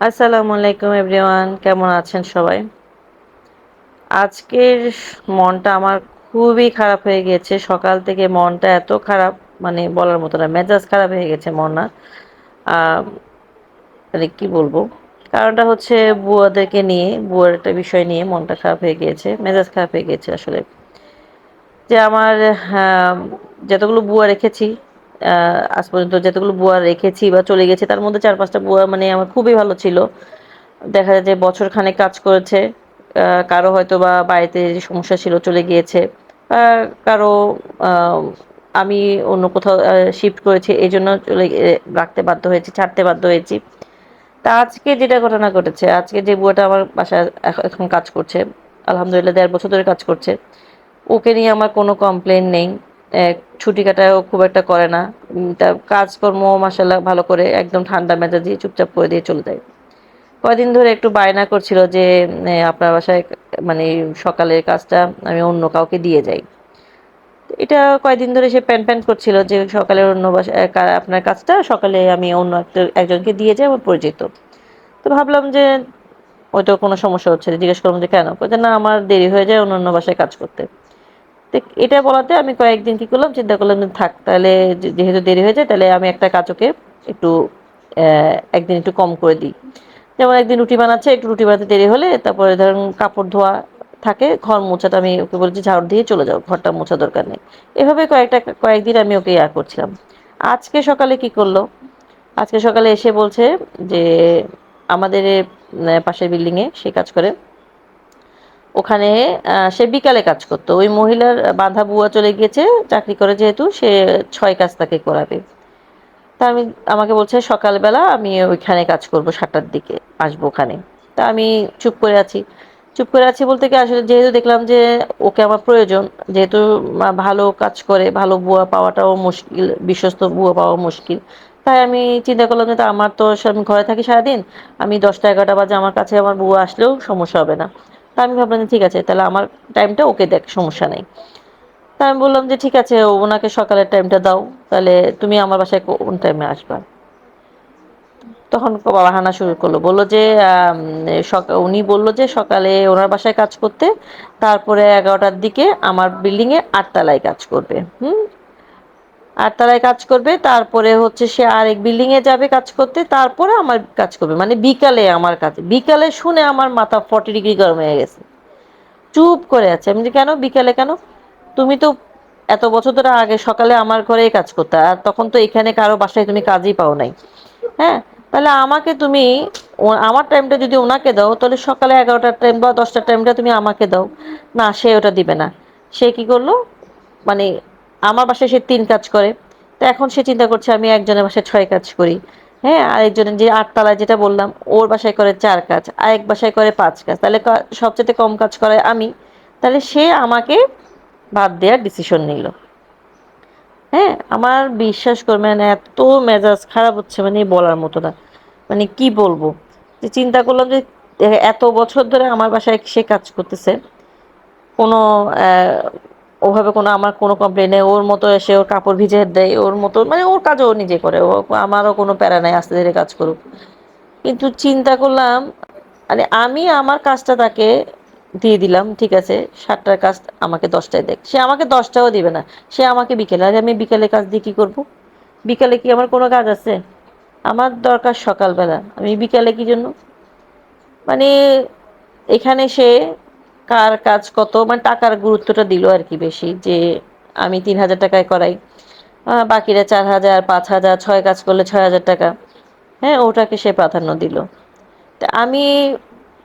আসসালামু আলাইকুম, এভরিওয়ান। কেমন আছেন সবাই? আজকের মনটা আমার খুবই খারাপ হয়ে গেছে। সকাল থেকে মনটা এত খারাপ মানে বলার মতো না, মেজাজ খারাপ হয়ে গেছে মন না। মানে কি বলব? কারণটা হচ্ছে বুয়াদেরকে নিয়ে, বুয়ার একটা বিষয় নিয়ে মনটা খারাপ হয়ে গিয়েছে মেজাজ খারাপ হয়ে গিয়েছে আসলে। যে আমার যতগুলো বুয়া রেখেছি আজ পর্যন্ত যতগুলো বুয়া রেখেছি বা চলে গেছে, তার মধ্যে চার পাঁচটা বুয়া মানে আমার খুবই ভালো ছিল। দেখা যায় যে বছর কাজ করেছে কারও হয়তো বা বাড়িতে যে সমস্যা ছিল চলে গিয়েছে কারও আমি অন্য কোথাও শিফট করেছি, এই জন্য চলে রাখতে বাধ্য হয়েছি, ছাড়তে বাধ্য হয়েছি। তা আজকে যেটা ঘটনা ঘটেছে, আজকে যে বুয়াটা আমার বাসায় এখন কাজ করছে, আলহামদুলিল্লাহ দেড় বছর ধরে কাজ করছে, ওকে নিয়ে আমার কোনো কমপ্লেন নেই। ছুটি কাটাও খুব একটা করে না। তার কাজকর্ম মাসাল্লাহ ভালো করে একদম ঠান্ডা মেজাজি চুপচাপ করে দিয়ে চলে যায়। কয়দিন ধরে একটু বায়না করছিল যে আপনার বাসায় মানে সকালের কাজটা আমি অন্য কাউকে দিয়ে যাই। এটা কয়দিন ধরে সে প্যান প্যান করছিল যে, সকালে অন্য আপনার কাজটা সকালে আমি অন্য একটা, একজনকে দিয়ে যাই, আমার পরিচিত। তো ভাবলাম যে ওইটা কোনো সমস্যা হচ্ছে জিজ্ঞেস করলাম যে, কেন? না, আমার দেরি হয়ে যায় অন্য অন্য বাসায় কাজ করতে। এটা বলাতে আমি কয়েকদিন কি করলাম, চিন্তা করলাম থাক, তাহলে যেহেতু দেরি হয়ে যায় তাহলে আমি একটা কাজকে একটু একদিন একটু কম করে দিই। যেমন একদিন রুটি বানাচ্ছে, একটু রুটি বানাতে দেরি হলে তারপরে ধরুন কাপড় ধোয়া থাকে, ঘর মোছাটা আমি ওকে বলছি, ঝাড়ু দিয়ে চলে যাও, ঘরটা মোছা দরকার নেই। এভাবে কয়েকটা, কয়েকদিন আমি ওকে ইয়া করছিলাম। আজকে সকালে কি করল? আজকে সকালে এসে বলছে যে, আমাদের পাশের বিল্ডিংয়ে সে কাজ করে। ওখানে সে বিকালে কাজ করতো। ওই মহিলার বাঁধা বুয়া চলে গিয়েছে, চাকরি করে যেহেতু, সে ছয় কাজ তাকে করাবে। তা আমি, আমাকে বলছে, সকালবেলা আমি ওইখানে কাজ করব, সাতটার দিকে আসব ওখানে। তা আমি চুপ করে আছি। চুপ করে আছি বলতে কি, আসলে যেহেতু দেখলাম যে ওকে আমার প্রয়োজন, যেহেতু ভালো কাজ করে, ভালো বুয়া পাওয়াটাও মুশকিল, বিশ্বস্ত বুয়া পাওয়া মুশকিল, তাই আমি চিন্তা করলাম যে আমার তো, আমি ঘরে থাকি সারাদিন, আমি দশটা এগারোটা বাজে আমার কাছে আমার বুয়া আসলেও সমস্যা হবে না। তা আমি ভাবলাম যে ঠিক আছে, তাহলে আমার টাইমটা ওকে দেখ, সমস্যা নেই। তা আমি বললাম যে ঠিক আছে, ওনাকে সকালের টাইমটা দাও, তাহলে তুমি আমার বাসায় কোন টাইমে আসবা? তখন বাহানা শুরু করল, বলল যে উনি বলল যে সকালে ওনার বাসায় কাজ করতে, তারপরে এগারোটার দিকে আমার বিল্ডিংয়ে আটতলায় কাজ করবে। হুম? আটতলায় কাজ করবে। তারপরে হচ্ছে সে আরেক বিল্ডিং এ যাবে কাজ করতে, তারপরে আমার কাজ করবে। মানে বিকালে আমার কাছে বিকালে শুনে আমার মাথা ফর্টি ডিগ্রি গরম হয়ে গেছে। চুপ করে আছে। আমি কেন? বিকালে কেন? তুমি তো এত বছর ধরে আগে সকালে আমার ঘরেই কাজ করতে, আর তখন তো এখানে কারও বাসায় তুমি কাজই পাও নাই। হ্যাঁ? তাহলে আমাকে তুমি আমার টাইমটা যদি ওনাকে দাও, তাহলে সকালে এগারোটার টাইম বা দশটার টাইমটা তুমি আমাকে দাও। না, সে ওটা দিবে না। সে কি করল? মানে আমার বাসায় সে তিন কাজ করে। তো এখন সে চিন্তা করছে, আমি একজনের বাসায় ছয় কাজ করি। হ্যাঁ আরেকজনের যে আটতলায় যেটা বললাম, ওর বাসায় করে চার কাজ, আরেক বাসায় করে পাঁচ কাজ। তাহলে সবচেয়ে কম কাজ করে আমি। তাহলে সে আমাকে বাদ দেওয়ার ডিসিশন নিল। হ্যাঁ আমার বিশ্বাস করবেন, এত মেজাজ খারাপ হচ্ছে মানে বলার মতো না। মানে কি বলব? যে চিন্তা করলাম যে, এত বছর ধরে আমার বাসায় সে কাজ করতেছে। কোনো ওভাবে কোনো আমার কোনো কমপ্লেন নেই। ওর মতো এসে ওর কাপড় ভিজে দেয়, ওর মতো মানে ওর কাজও নিজে করে। ও আমারও কোনো প্যারা নাই, আস্তে ধীরে কাজ করুক। কিন্তু চিন্তা করলাম মানে আমি আমার কাজটা তাকে দিয়ে দিলাম, ঠিক আছে? সাতটার কাজ আমাকে দশটায় দেখ সে আমাকে দশটাও দিবে না। সে আমাকে বিকেলে আর আমি বিকেলে কাজ দিয়ে কী করব? বিকালে কি আমার কোনো কাজ আছে? আমার দরকার সকালবেলা। আমি বিকালে কি জন্য? মানে এখানে সে কার কাজ কত মানে টাকার গুরুত্বটা দিল আর কি বেশি, যে আমি তিন হাজার টাকায় করাই। বাকিরা চার হাজার, পাঁচ হাজার, ছয় কাজ করলে ছয় হাজার টাকা। হ্যাঁ ওটাকে সে প্রাধান্য দিল। তা আমি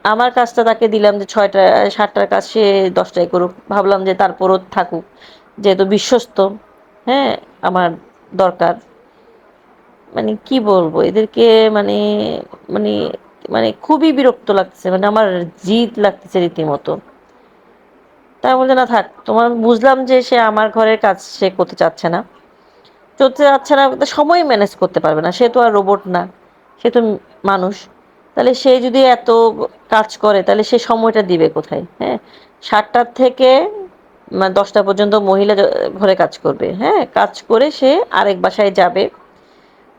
আমার কাজটা তাকে দিলাম যে ছয়টা, সাতটার কাজ সে দশটায় করুক। ভাবলাম যে তারপরও থাকুক, যেহেতু বিশ্বস্ত হ্যাঁ আমার দরকার। মানে কি বলব, এদেরকে মানে মানে মানে খুবই বিরক্ত লাগতেছে মানে আমার জিদ লাগতেছে রীতিমতো। তাই বলছে, না থাক, তোমার বুঝলাম যে সে আমার ঘরের কাজ সে করতে চাচ্ছে না। চলতে চাচ্ছে না সময় ম্যানেজ করতে পারবে না। সে তো আর রোবট না, সে তো মানুষ। তাহলে সে যদি এত কাজ করে, তাহলে সে সময়টা দিবে কোথায়? হ্যাঁ? সাতটার থেকে দশটা পর্যন্ত মহিলা ঘরে কাজ করবে। হ্যাঁ? কাজ করে সে আরেক বাসায় যাবে।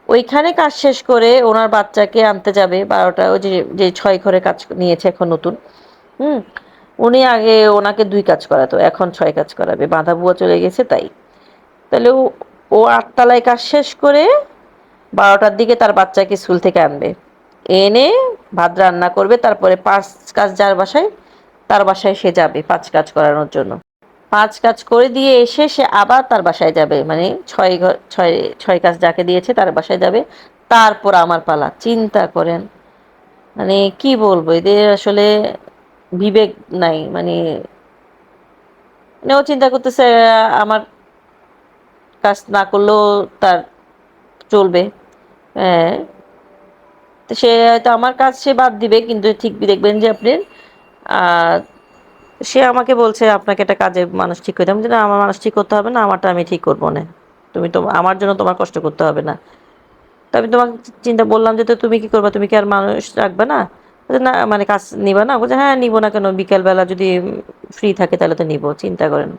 ওইখানে কাজ শেষ করে ওনার বাচ্চাকে আনতে যাবে বারোটা, ওই যে যে ছয় ঘরে কাজ নিয়েছে এখন নতুন। হুম? উনি আগে ওনাকে দুই কাজ করাতো, এখন ছয় কাজ করাবে বাঁধা বুয়া চলে গেছে তাই। তাহলে ও আটতলায় কাজ শেষ করে বারোটার দিকে তার বাচ্চাকে স্কুল থেকে আনবে। এনে ভাত রান্না করবে, তারপরে পাঁচ কাজ যার বাসায়, তার বাসায় সে যাবে পাঁচ কাজ করানোর জন্য। পাঁচ কাজ করে দিয়ে এসে সে আবার তার বাসায় যাবে মানে ছয় ঘর ছয় ছয় কাজ যাকে দিয়েছে তার বাসায় যাবে। তারপর আমার পালা, চিন্তা করেন। মানে কি বলব, এদের আসলে বিবেক নাই মানে মানে ও চিন্তা করতেছে আমার কাজ না করলেও তার চলবে। হ্যাঁ তো সে হয়তো আমার কাজ সে বাদ দিবে কিন্তু ঠিক দেখবেন যে আপনি সে আমাকে বলছে আপনাকে একটা কাজে মানুষ ঠিক করে আমি যে, না আমার মানুষ ঠিক করতে হবে না আমারটা আমি ঠিক করব না। তুমি তো আমার জন্য তোমার কষ্ট করতে হবে না। তো আমি তোমাকে চিন্তা বললাম যে তো তুমি কি করবা? তুমি কি আর মানুষ রাখবে না? না মানে কাজ নিবা না। বলছে হ্যাঁ নিবো না কেন? বিকেলবেলা যদি ফ্রি থাকে তাহলে তো নিবো, চিন্তা করেন।